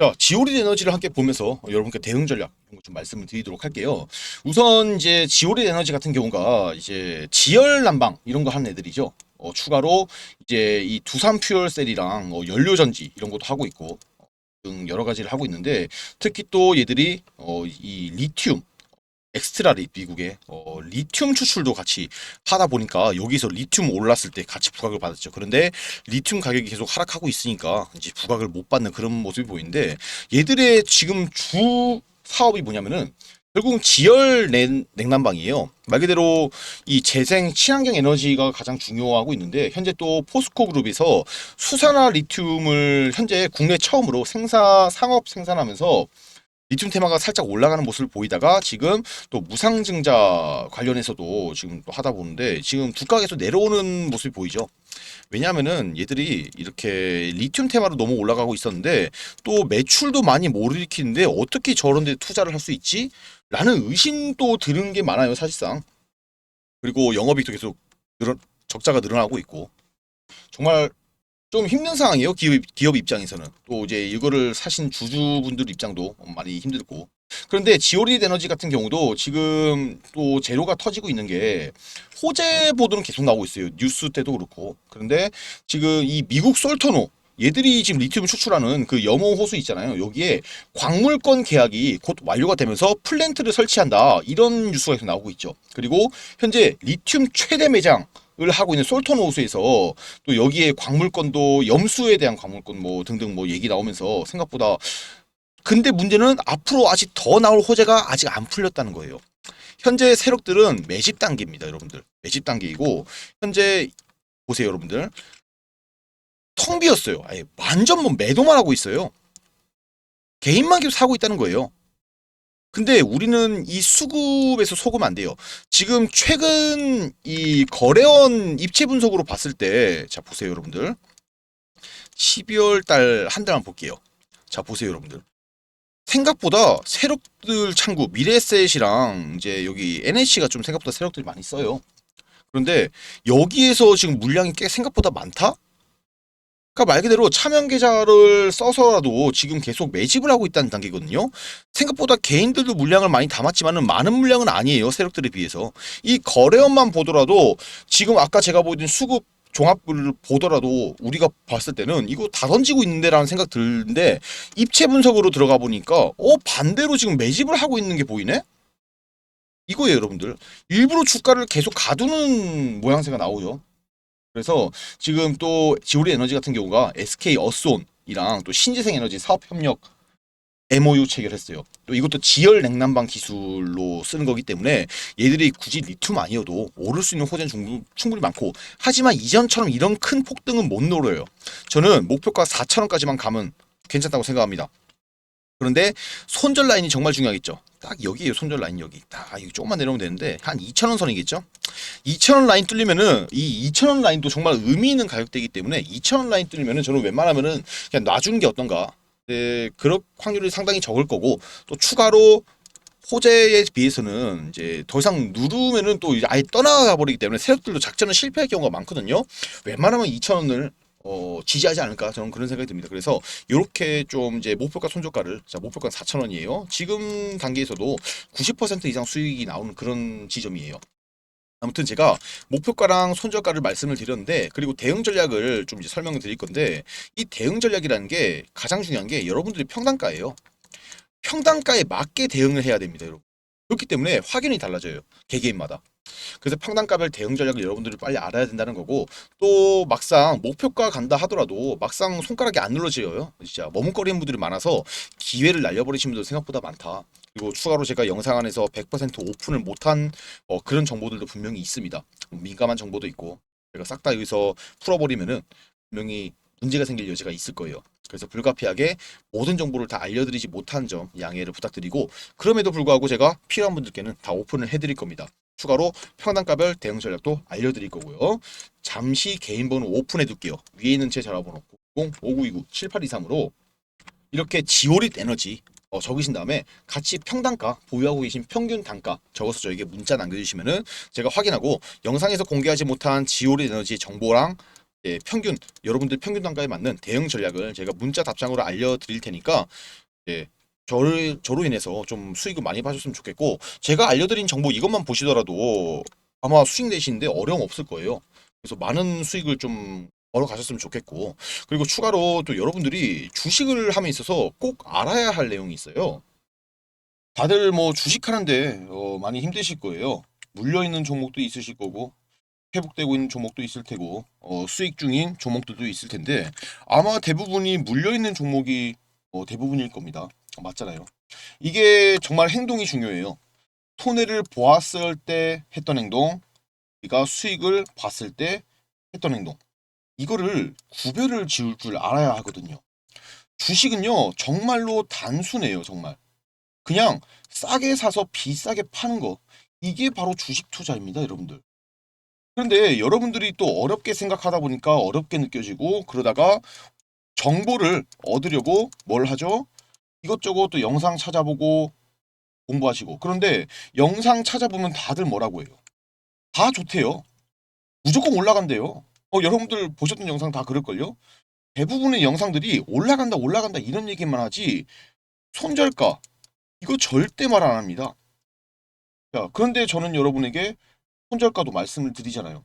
자, 지오리 에너지를 함께 보면서 여러분께 대응 전략 이런 거 좀 말씀을 드리도록 할게요. 우선 이제 지오리 에너지 같은 경우가 이제 지열 난방 이런 거 하는 애들이죠. 어, 추가로 이제 이 두산 퓨얼 셀이랑 어, 연료 전지 이런 것도 하고 있고 어, 등 여러 가지를 하고 있는데 특히 또 얘들이 어, 이 리튬 엑스트라 리 미국의 어, 리튬 추출도 같이 하다 보니까 여기서 리튬 올랐을 때 같이 부각을 받았죠. 그런데 리튬 가격이 계속 하락하고 있으니까 이제 부각을 못 받는 그런 모습이 보이는데 얘들의 지금 주 사업이 뭐냐면은 결국은 지열 냉, 냉난방이에요. 말 그대로 이 재생 친환경 에너지가 가장 중요하고 있는데 현재 또 포스코 그룹에서 수산화 리튬을 현재 국내 처음으로 생산 상업 생산하면서 리튬 테마가 살짝 올라가는 모습을 보이다가 지금 또 무상증자 관련해서도 지금 또 하다 보는데 지금 계속 내려오는 모습이 보이죠. 왜냐하면은 얘들이 이렇게 리튬 테마로 너무 올라가고 있었는데 또 매출도 많이 못 일으키는데 어떻게 저런 데 투자를 할 수 있지? 라는 의심도 드는 게 많아요 사실상 그리고 영업이익도 계속 늘어, 적자가 늘어나고 있고 정말 좀 힘든 상황이에요 기업, 기업 입장에서는 또 이제 이거를 사신 주주분들 입장도 많이 힘들고 그런데 지오리 에너지 같은 경우도 지금 또 재료가 터지고 있는 게 호재 보도는 계속 나오고 있어요 뉴스 때도 그렇고 그런데 지금 이 미국 솔터노 얘들이 지금 리튬을 추출하는 그 염호 호수 있잖아요. 여기에 광물권 계약이 곧 완료가 되면서 플랜트를 설치한다. 이런 뉴스가 계속 나오고 있죠. 그리고 현재 리튬 최대 매장 을 하고 있는 솔톤 호수에서 또 여기에 광물권도 염수에 대한 광물권 뭐 등등 뭐 얘기 나오면서 생각보다 근데 문제는 앞으로 아직 더 나올 호재가 아직 안 풀렸다는 거예요. 현재 세력들은 매집 단계입니다, 여러분들. 매집 단계이고 현재 보세요, 여러분들. 텅 비었어요. 아예 완전 뭐 매도만 하고 있어요. 개인만 계속 사고 있다는 거예요. 근데 우리는 이 수급에서 속으면 안 돼요. 지금 최근 이 거래원 입체 분석으로 봤을 때, 자, 보세요, 여러분들. 12월 달 한 달만 볼게요. 자, 보세요, 여러분들. 생각보다 세력들 창구, 미래에셋이랑 이제 여기 NSC가 좀 생각보다 세력들이 많이 써요. 그런데 여기에서 지금 물량이 꽤 생각보다 많다? 그러니까 말 그대로 차명 계좌를 써서라도 지금 계속 매집을 하고 있다는 단계거든요. 생각보다 개인들도 물량을 많이 담았지만은 많은 물량은 아니에요. 세력들에 비해서. 이 거래원만 보더라도 지금 아까 제가 보여준 수급 종합을 보더라도 우리가 봤을 때는 이거 다 던지고 있는데라는 생각 드는데 입체 분석으로 들어가 보니까 어 반대로 지금 매집을 하고 있는 게 보이네. 이거예요, 여러분들. 일부러 주가를 계속 가두는 모양새가 나오죠. 그래서 지금 또 지오리 에너지 같은 경우가 SK 어손이랑 또 신재생 에너지 사업 협력 MOU 체결했어요. 또 이것도 지열 냉난방 기술로 쓰는 거기 때문에 얘들이 굳이 리튬 아니어도 오를 수 있는 호재는 충분- 충분히 많고 하지만 이전처럼 이런 큰 폭등은 못 노려요. 저는 목표가 4,000원까지만 가면 괜찮다고 생각합니다. 그런데 손절 라인이 정말 중요하겠죠. 딱 여기에요. 손절 라인 여기. 딱 여기 조금만 내려오면 되는데 한 2,000원 선이겠죠. 2,000원 라인 뚫리면은 이 2,000원 라인도 정말 의미 있는 가격대이기 때문에 2,000원 라인 뚫리면은 저는 웬만하면은 그냥 놔주는 게 어떤가. 네, 그럴 확률이 상당히 적을 거고 또 추가로 호재에 비해서는 이제 더 이상 누르면은 또 이제 아예 떠나가 버리기 때문에 세력들도 작전을 실패할 경우가 많거든요. 웬만하면 2,000원을 어, 지지하지 않을까 저는 그런 생각이 듭니다. 그래서 이렇게 좀 이제 목표가 손절가를 자 목표가 4,000원이에요. 지금 단계에서도 90% 이상 수익이 나오는 그런 지점이에요. 아무튼 제가 목표가랑 손절가를 말씀을 드렸는데 그리고 대응 전략을 좀 이제 설명을 드릴 건데 이 대응 전략이라는 게 가장 중요한 게 여러분들이 평단가예요. 평단가에 맞게 대응을 해야 됩니다, 여러분. 그렇기 때문에 확연히 달라져요. 개개인마다. 그래서 평단가별 대응 전략을 여러분들이 빨리 알아야 된다는 거고 또 막상 목표가 간다 하더라도 막상 손가락이 안 눌러져요. 진짜 머뭇거리는 분들이 많아서 기회를 날려버리신 분들 생각보다 많다. 그리고 추가로 제가 영상 안에서 100% 오픈을 못한 어, 그런 정보들도 분명히 있습니다. 민감한 정보도 있고 제가 싹 다 여기서 풀어버리면은 분명히 문제가 생길 여지가 있을 거예요. 그래서 불가피하게 모든 정보를 다 알려드리지 못한 점 양해를 부탁드리고 그럼에도 불구하고 제가 필요한 분들께는 다 오픈을 해드릴 겁니다. 추가로 평단가별 대응 전략도 알려드릴 거고요. 잠시 개인 번호 오픈해 둘게요. 위에 있는 제 전화번호 05929-7823으로 이렇게 지오릿 에너지 어, 적으신 다음에 같이 평단가 보유하고 계신 평균 단가 적어서 저에게 문자 남겨주시면은 제가 확인하고 영상에서 공개하지 못한 지오릿 에너지 정보랑 예, 평균 여러분들 평균 단가에 맞는 대응 전략을 제가 문자 답장으로 알려드릴 테니까 예, 저를 저로 인해서 좀 수익을 많이 봐줬으면 좋겠고 제가 알려드린 정보 이것만 보시더라도 아마 수익 내시는데 어려움 없을 거예요. 그래서 많은 수익을 좀 벌어 가셨으면 좋겠고 그리고 추가로 또 여러분들이 주식을 함에 있어서 꼭 알아야 할 내용이 있어요. 다들 뭐 주식하는데 어, 많이 힘드실 거예요. 물려 있는 종목도 있으실 거고 회복되고 있는 종목도 있을 테고 어, 수익 중인 종목들도 있을 텐데 아마 대부분이 물려 있는 종목이 어, 대부분일 겁니다. 맞잖아요. 이게 정말 행동이 중요해요. 손해를 보았을 때 했던 행동, 우리가 수익을 봤을 때 했던 행동. 이거를 구별을 지을 줄 알아야 하거든요. 주식은요, 정말로 단순해요, 정말. 그냥 싸게 사서 비싸게 파는 거. 이게 바로 주식 투자입니다, 여러분들. 그런데 여러분들이 또 어렵게 생각하다 보니까 어렵게 느껴지고 그러다가 정보를 얻으려고 뭘 하죠? 이것저것 또 영상 찾아보고 공부하시고 그런데 영상 찾아보면 다들 뭐라고 해요? 다 좋대요. 무조건 올라간대요. 어, 여러분들 보셨던 영상 다 그럴걸요? 대부분의 영상들이 올라간다 올라간다 이런 얘기만 하지 손절가 이거 절대 말 안 합니다. 자, 그런데 저는 여러분에게 손절가도 말씀을 드리잖아요.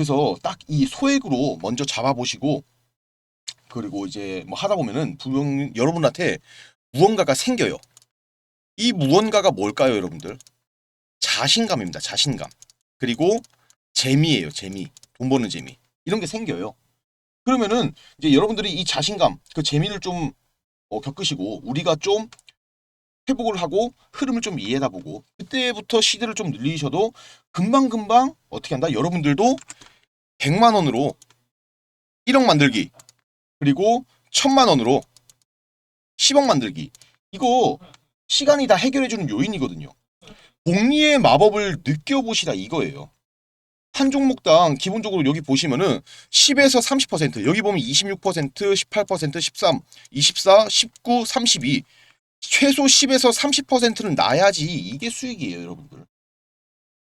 그래서 딱 이 소액으로 먼저 잡아보시고 그리고 이제 뭐 하다 보면은 분명 여러분한테 무언가가 생겨요. 이 무언가가 뭘까요, 여러분들? 자신감입니다. 자신감. 그리고 재미예요, 재미. 돈 버는 재미. 이런 게 생겨요. 그러면은 이제 여러분들이 이 자신감, 그 재미를 좀 어, 겪으시고 우리가 좀 회복을 하고 흐름을 좀 이해하다 보고 그때부터 시드를 좀 늘리셔도 금방금방 어떻게 한다? 여러분들도 100만 원으로 1억 만들기 그리고 1000만 원으로 10억 만들기 이거 시간이 다 해결해주는 요인이거든요. 복리의 마법을 느껴보시라 이거예요. 한 종목당 기본적으로 여기 보시면은 10에서 30% 여기 보면 26% 18% 13 24 19 32 최소 10에서 30%는 나야지 이게 수익이에요 여러분들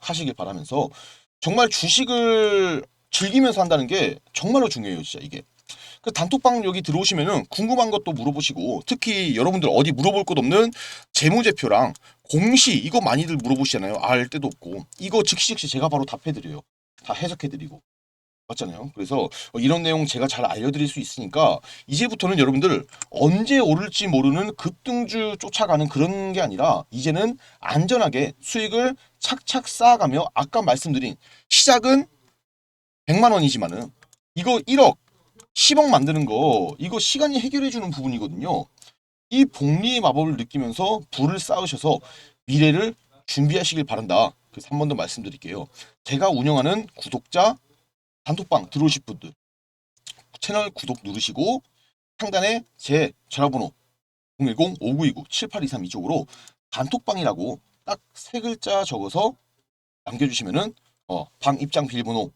하시길 바라면서 정말 주식을 즐기면서 한다는 게 정말로 중요해요, 진짜 이게. 그 단톡방 여기 들어오시면은 궁금한 것도 물어보시고 특히 여러분들 어디 물어볼 것 없는 재무제표랑 공시 이거 많이들 물어보시잖아요. 알 데도 없고 이거 즉시 즉시 제가 바로 답해드려요. 다 해석해드리고 맞잖아요. 그래서 어, 이런 내용 제가 잘 알려드릴 수 있으니까 이제부터는 여러분들 언제 오를지 모르는 급등주 쫓아가는 그런 게 아니라 이제는 안전하게 수익을 착착 쌓아가며 아까 말씀드린 시작은 100만 원이지만은 이거 1억 10억 만드는 거 이거 시간이 해결해 주는 부분이거든요. 이 복리의 마법을 느끼면서 불을 쌓으셔서 미래를 준비하시길 바란다. 그래서 한 번 더 말씀드릴게요. 제가 운영하는 구독자 단톡방 들어오실 분들 채널 구독 누르시고 상단에 제 전화번호 010-5929-7823 이쪽으로 단톡방이라고 딱 세 글자 적어서 남겨주시면은 어, 방 입장 비밀번호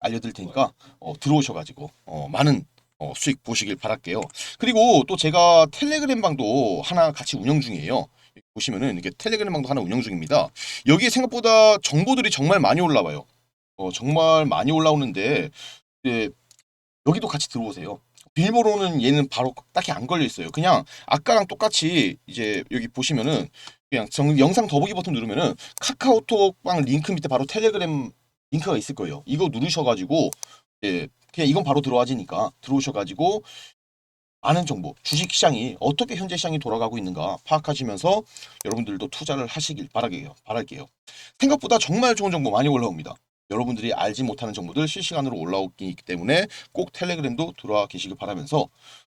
알려드릴 테니까 어, 들어오셔가지고 어, 많은 어, 수익 보시길 바랄게요. 그리고 또 제가 텔레그램 방도 하나 같이 운영 중이에요. 보시면은 이게 텔레그램 방도 하나 운영 중입니다. 여기에 생각보다 정보들이 정말 많이 올라와요. 어, 정말 많이 올라오는데 예, 여기도 같이 들어오세요. 비밀번호는 얘는 바로 딱히 안 걸려 있어요. 그냥 아까랑 똑같이 이제 여기 보시면은 그냥 정- 영상 더보기 버튼 누르면은 카카오톡방 링크 밑에 바로 텔레그램 링크가 있을 거예요. 이거 누르셔가지고 예 그냥 이건 바로 들어와지니까 들어오셔가지고 아는 정보, 주식 시장이 어떻게 현재 시장이 돌아가고 있는가 파악하시면서 여러분들도 투자를 하시길 바라게요. 바랄게요. 생각보다 정말 좋은 정보 많이 올라옵니다. 여러분들이 알지 못하는 정보들 실시간으로 올라오기 때문에 꼭 텔레그램도 들어와 계시길 바라면서